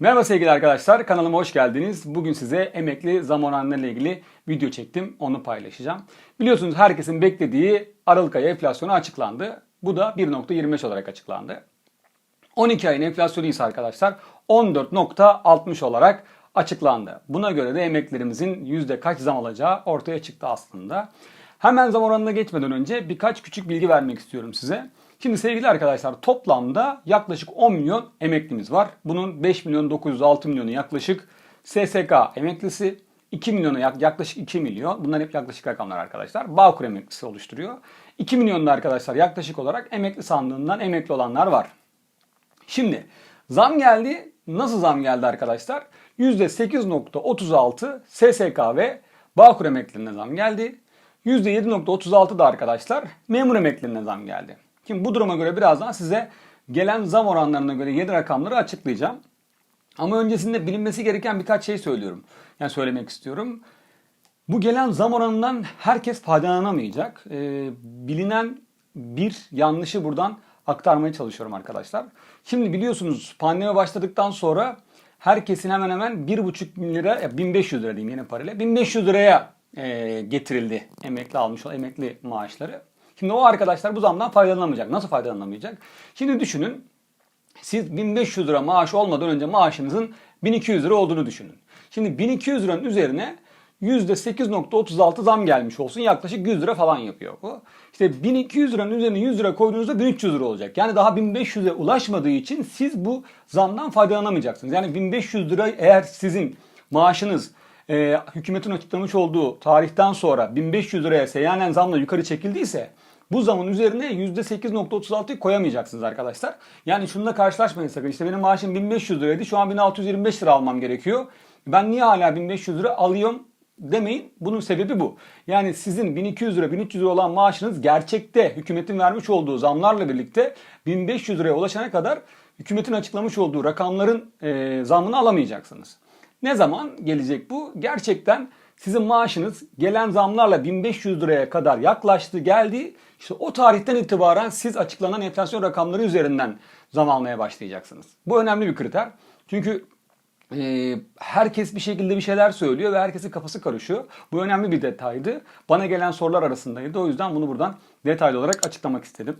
Merhaba sevgili arkadaşlar, kanalıma hoş geldiniz. Bugün size emekli zam oranları ile ilgili video çektim, onu paylaşacağım. Biliyorsunuz herkesin beklediği Aralık ayı enflasyonu açıklandı. Bu da 1.25 olarak açıklandı. 12 ayın enflasyonu ise arkadaşlar 14.60 olarak açıklandı. Buna göre de emeklerimizin yüzde kaç zam alacağı ortaya çıktı aslında. Hemen zam oranına geçmeden önce birkaç küçük bilgi vermek istiyorum size. Şimdi sevgili arkadaşlar toplamda yaklaşık 10 milyon emeklimiz var. Bunun 5 milyon 906 milyonu yaklaşık SSK emeklisi, 2 milyona yaklaşık 2 milyon. Bunlar hep yaklaşık rakamlar arkadaşlar. Bağkur emeklisi oluşturuyor. 2 milyonda arkadaşlar yaklaşık olarak emekli sandığından emekli olanlar var. Şimdi zam geldi. Nasıl zam geldi arkadaşlar? %8.36 SSK ve Bağkur emeklilerine zam geldi. %7.36 da arkadaşlar memur emeklilerine zam geldi. Şimdi bu duruma göre birazdan size gelen zam oranlarına göre yeni rakamları açıklayacağım. Ama öncesinde bilinmesi gereken birkaç şey söylüyorum. Yani söylemek istiyorum. Bu gelen zam oranından herkes faydalanamayacak. Ee, bilinen bir yanlışı buradan aktarmaya çalışıyorum arkadaşlar. Şimdi biliyorsunuz pandemi başladıktan sonra herkesin hemen hemen 1,5 lira, 1500 lira diyeyim yeni parayla 1500 liraya e, getirildi emekli almış olan emekli maaşları. Şimdi o arkadaşlar bu zamdan faydalanamayacak. Nasıl faydalanamayacak? Şimdi düşünün siz 1500 lira maaş olmadan önce maaşınızın 1200 lira olduğunu düşünün. Şimdi 1200 liranın üzerine %8.36 zam gelmiş olsun. Yaklaşık 100 lira falan yapıyor bu. İşte 1200 liranın üzerine 100 lira koyduğunuzda 1300 lira olacak. Yani daha 1500'e ulaşmadığı için siz bu zamdan faydalanamayacaksınız. Yani 1500 lira eğer sizin maaşınız e, hükümetin açıklamış olduğu tarihten sonra 1500 liraya seyyanen zamla yukarı çekildiyse bu zamın üzerine %8.36'yı koyamayacaksınız arkadaşlar. Yani şununla karşılaşmayın sakın. İşte benim maaşım 1500 liraydı. Şu an 1625 lira almam gerekiyor. Ben niye hala 1500 lira alıyorum demeyin. Bunun sebebi bu. Yani sizin 1200 lira 1300 lira olan maaşınız gerçekte hükümetin vermiş olduğu zamlarla birlikte 1500 liraya ulaşana kadar hükümetin açıklamış olduğu rakamların e, zamını alamayacaksınız. Ne zaman gelecek bu? Gerçekten sizin maaşınız gelen zamlarla 1500 liraya kadar yaklaştı, geldi. İşte o tarihten itibaren siz açıklanan enflasyon rakamları üzerinden zam almaya başlayacaksınız. Bu önemli bir kriter. Çünkü e, herkes bir şekilde bir şeyler söylüyor ve herkesin kafası karışıyor. Bu önemli bir detaydı. Bana gelen sorular arasındaydı. O yüzden bunu buradan detaylı olarak açıklamak istedim.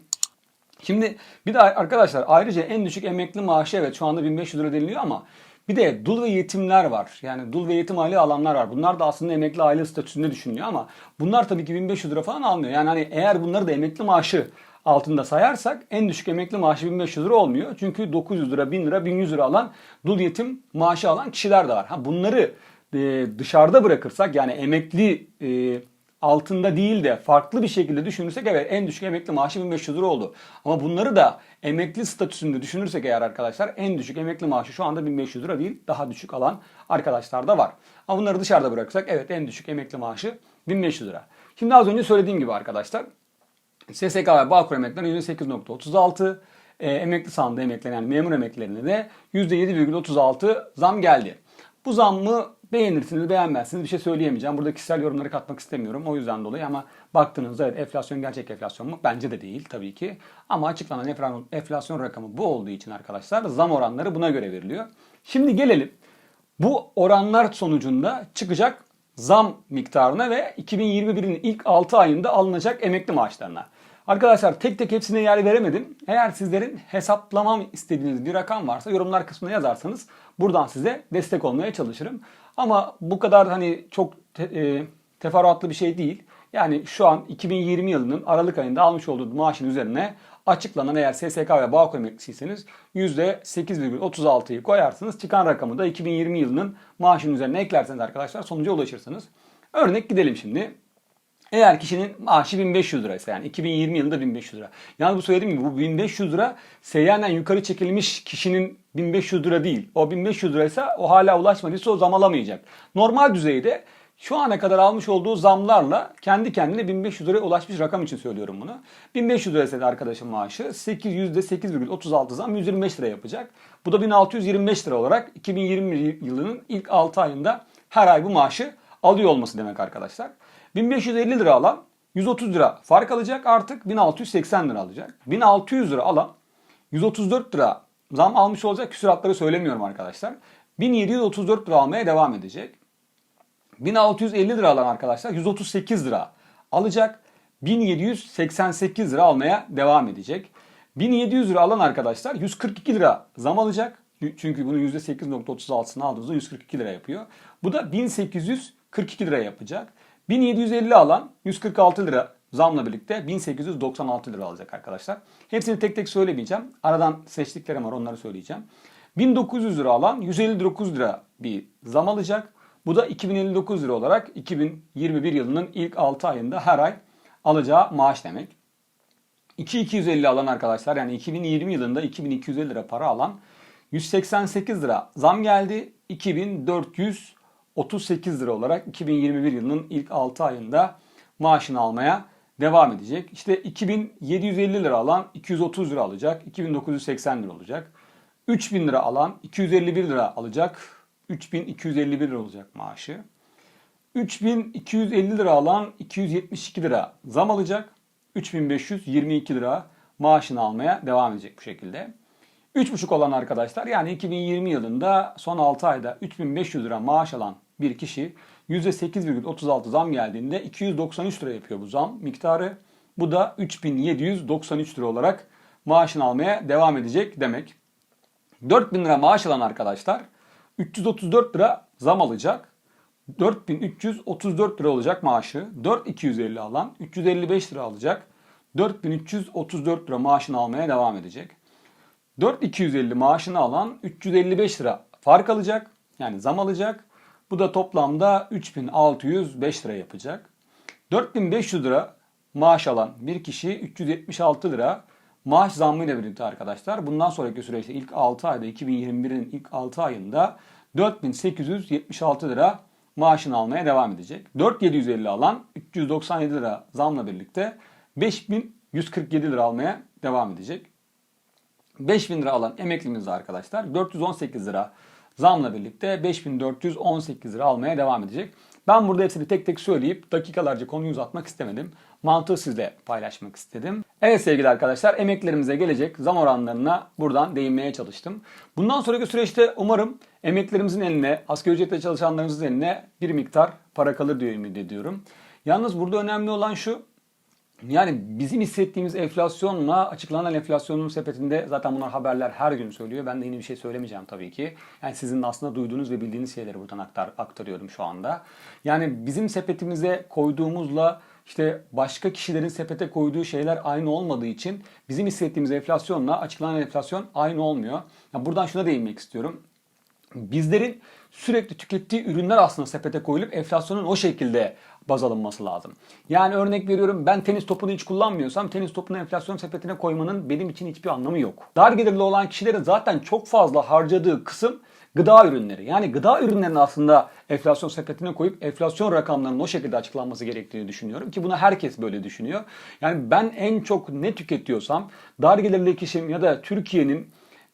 Şimdi bir de arkadaşlar ayrıca en düşük emekli maaşı evet şu anda 1500 lira deniliyor ama bir de dul ve yetimler var. Yani dul ve yetim aile alanlar var. Bunlar da aslında emekli aile statüsünde düşünüyor ama bunlar tabii ki 1500 lira falan almıyor. Yani hani eğer bunları da emekli maaşı altında sayarsak en düşük emekli maaşı 1500 lira olmuyor. Çünkü 900 lira, 1000 lira, 1100 lira alan dul yetim maaşı alan kişiler de var. Ha bunları e, dışarıda bırakırsak yani emekli e, altında değil de farklı bir şekilde düşünürsek evet en düşük emekli maaşı 1500 lira oldu. Ama bunları da emekli statüsünde düşünürsek eğer arkadaşlar en düşük emekli maaşı şu anda 1500 lira değil daha düşük alan arkadaşlar da var. Ama bunları dışarıda bırakırsak evet en düşük emekli maaşı 1500 lira. Şimdi az önce söylediğim gibi arkadaşlar SSK ve Bağkur emeklilerine %8.36 e, emekli sandığı emeklilerine yani memur emeklilerine de %7,36 zam geldi. Bu zammı beğenirsiniz beğenmezsiniz bir şey söyleyemeyeceğim. Burada kişisel yorumları katmak istemiyorum o yüzden dolayı ama baktığınızda evet enflasyon gerçek enflasyon mu? Bence de değil tabii ki. Ama açıklanan enflasyon rakamı bu olduğu için arkadaşlar zam oranları buna göre veriliyor. Şimdi gelelim bu oranlar sonucunda çıkacak zam miktarına ve 2021'in ilk 6 ayında alınacak emekli maaşlarına. Arkadaşlar tek tek hepsine yer veremedim. Eğer sizlerin hesaplamam istediğiniz bir rakam varsa yorumlar kısmına yazarsanız buradan size destek olmaya çalışırım. Ama bu kadar hani çok te, e, teferruatlı bir şey değil. Yani şu an 2020 yılının Aralık ayında almış olduğu maaşın üzerine açıklanan eğer SSK ve Bağkur emeklisiyseniz %8,36'yı koyarsınız. Çıkan rakamı da 2020 yılının maaşının üzerine eklerseniz arkadaşlar sonuca ulaşırsınız. Örnek gidelim şimdi. Eğer kişinin maaşı 1500 liraysa yani 2020 yılında 1500 lira. Yani bu söylediğim gibi bu 1500 lira seyyanen yukarı çekilmiş kişinin 1500 lira değil. O 1500 liraysa o hala ulaşmadıysa o zam alamayacak. Normal düzeyde şu ana kadar almış olduğu zamlarla kendi kendine 1500 liraya ulaşmış rakam için söylüyorum bunu. 1500 lira ise arkadaşın maaşı 8 %8,36 zam 125 lira yapacak. Bu da 1625 lira olarak 2020 yılının ilk 6 ayında her ay bu maaşı alıyor olması demek arkadaşlar. 1550 lira alan 130 lira fark alacak artık 1680 lira alacak. 1600 lira alan 134 lira zam almış olacak küsuratları söylemiyorum arkadaşlar. 1734 lira almaya devam edecek. 1650 lira alan arkadaşlar 138 lira alacak. 1788 lira almaya devam edecek. 1700 lira alan arkadaşlar 142 lira zam alacak. Çünkü bunun %8.36'sını aldığınızda 142 lira yapıyor. Bu da 1842 lira yapacak. 1750 alan 146 lira zamla birlikte 1896 lira alacak arkadaşlar. Hepsini tek tek söylemeyeceğim. Aradan seçtiklerim var onları söyleyeceğim. 1900 lira alan 159 lira bir zam alacak. Bu da 2059 lira olarak 2021 yılının ilk 6 ayında her ay alacağı maaş demek. 2250 alan arkadaşlar yani 2020 yılında 2250 lira para alan 188 lira zam geldi. 2438 lira olarak 2021 yılının ilk 6 ayında maaşını almaya devam edecek. İşte 2750 lira alan 230 lira alacak. 2980 lira olacak. 3000 lira alan 251 lira alacak. 3251 lira olacak maaşı. 3250 lira alan 272 lira zam alacak. 3522 lira maaşını almaya devam edecek bu şekilde. 3,5 olan arkadaşlar yani 2020 yılında son 6 ayda 3500 lira maaş alan bir kişi %8,36 zam geldiğinde 293 lira yapıyor bu zam miktarı. Bu da 3793 lira olarak maaşını almaya devam edecek demek. 4000 lira maaş alan arkadaşlar 334 lira zam alacak. 4334 lira olacak maaşı. 4250 alan 355 lira alacak. 4334 lira maaşını almaya devam edecek. 4250 maaşını alan 355 lira fark alacak. Yani zam alacak. Bu da toplamda 3605 lira yapacak. 4500 lira maaş alan bir kişi 376 lira maaş zammıyla birlikte arkadaşlar. Bundan sonraki süreçte ilk 6 ayda 2021'in ilk 6 ayında 4876 lira maaşını almaya devam edecek. 4750 alan 397 lira zamla birlikte 5147 lira almaya devam edecek. 5000 lira alan emeklimiz arkadaşlar 418 lira zamla birlikte 5418 lira almaya devam edecek. Ben burada hepsini tek tek söyleyip dakikalarca konuyu uzatmak istemedim. Mantığı sizle paylaşmak istedim. Evet sevgili arkadaşlar emeklerimize gelecek zam oranlarına buradan değinmeye çalıştım. Bundan sonraki süreçte umarım emeklerimizin eline, asgari ücretle çalışanlarımızın eline bir miktar para kalır diye ümit ediyorum. Yalnız burada önemli olan şu, yani bizim hissettiğimiz enflasyonla açıklanan enflasyonun sepetinde zaten bunlar haberler her gün söylüyor. Ben de yeni bir şey söylemeyeceğim tabii ki. Yani sizin aslında duyduğunuz ve bildiğiniz şeyleri buradan aktar, aktarıyorum şu anda. Yani bizim sepetimize koyduğumuzla işte başka kişilerin sepete koyduğu şeyler aynı olmadığı için bizim hissettiğimiz enflasyonla açıklanan enflasyon aynı olmuyor. Yani buradan şuna değinmek istiyorum. Bizlerin sürekli tükettiği ürünler aslında sepete koyulup enflasyonun o şekilde baz alınması lazım. Yani örnek veriyorum ben tenis topunu hiç kullanmıyorsam tenis topunu enflasyon sepetine koymanın benim için hiçbir anlamı yok. Dar gelirli olan kişilerin zaten çok fazla harcadığı kısım gıda ürünleri. Yani gıda ürünlerini aslında enflasyon sepetine koyup enflasyon rakamlarının o şekilde açıklanması gerektiğini düşünüyorum ki buna herkes böyle düşünüyor. Yani ben en çok ne tüketiyorsam dar gelirli kişim ya da Türkiye'nin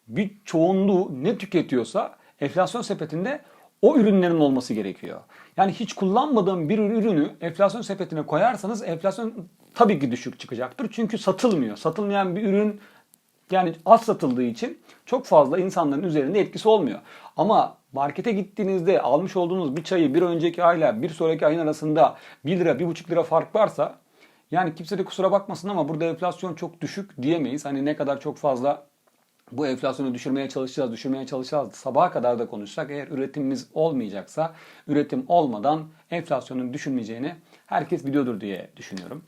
bir çoğunluğu ne tüketiyorsa enflasyon sepetinde o ürünlerin olması gerekiyor. Yani hiç kullanmadığım bir ürünü enflasyon sepetine koyarsanız enflasyon tabii ki düşük çıkacaktır. Çünkü satılmıyor. Satılmayan bir ürün yani az satıldığı için çok fazla insanların üzerinde etkisi olmuyor. Ama markete gittiğinizde almış olduğunuz bir çayı bir önceki ayla bir sonraki ayın arasında 1 lira 1,5 lira fark varsa yani kimse de kusura bakmasın ama burada enflasyon çok düşük diyemeyiz. Hani ne kadar çok fazla bu enflasyonu düşürmeye çalışacağız, düşürmeye çalışacağız. Sabaha kadar da konuşsak eğer üretimimiz olmayacaksa üretim olmadan enflasyonun düşülmeyeceğini herkes biliyordur diye düşünüyorum.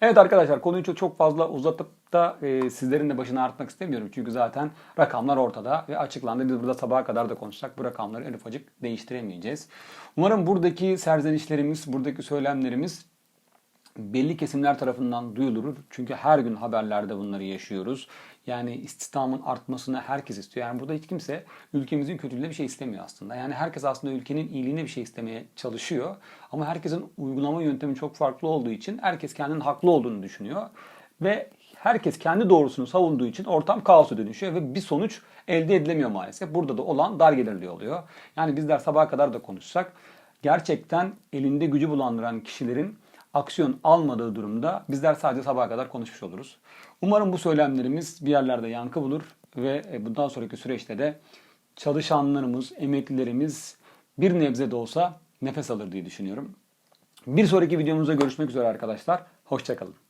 Evet arkadaşlar konuyu çok, çok fazla uzatıp da e, sizlerin de başını ağrıtmak istemiyorum. Çünkü zaten rakamlar ortada ve açıklandı. Biz burada sabaha kadar da konuşsak bu rakamları en ufacık değiştiremeyeceğiz. Umarım buradaki serzenişlerimiz, buradaki söylemlerimiz belli kesimler tarafından duyulur. Çünkü her gün haberlerde bunları yaşıyoruz. Yani istihdamın artmasını herkes istiyor. Yani burada hiç kimse ülkemizin kötülüğüne bir şey istemiyor aslında. Yani herkes aslında ülkenin iyiliğine bir şey istemeye çalışıyor. Ama herkesin uygulama yöntemi çok farklı olduğu için herkes kendinin haklı olduğunu düşünüyor. Ve herkes kendi doğrusunu savunduğu için ortam kaosa dönüşüyor ve bir sonuç elde edilemiyor maalesef. Burada da olan dar gelirli oluyor. Yani bizler sabaha kadar da konuşsak gerçekten elinde gücü bulandıran kişilerin aksiyon almadığı durumda bizler sadece sabaha kadar konuşmuş oluruz. Umarım bu söylemlerimiz bir yerlerde yankı bulur ve e, bundan sonraki süreçte de çalışanlarımız, emeklilerimiz bir nebze de olsa nefes alır diye düşünüyorum. Bir sonraki videomuzda görüşmek üzere arkadaşlar. Hoşçakalın.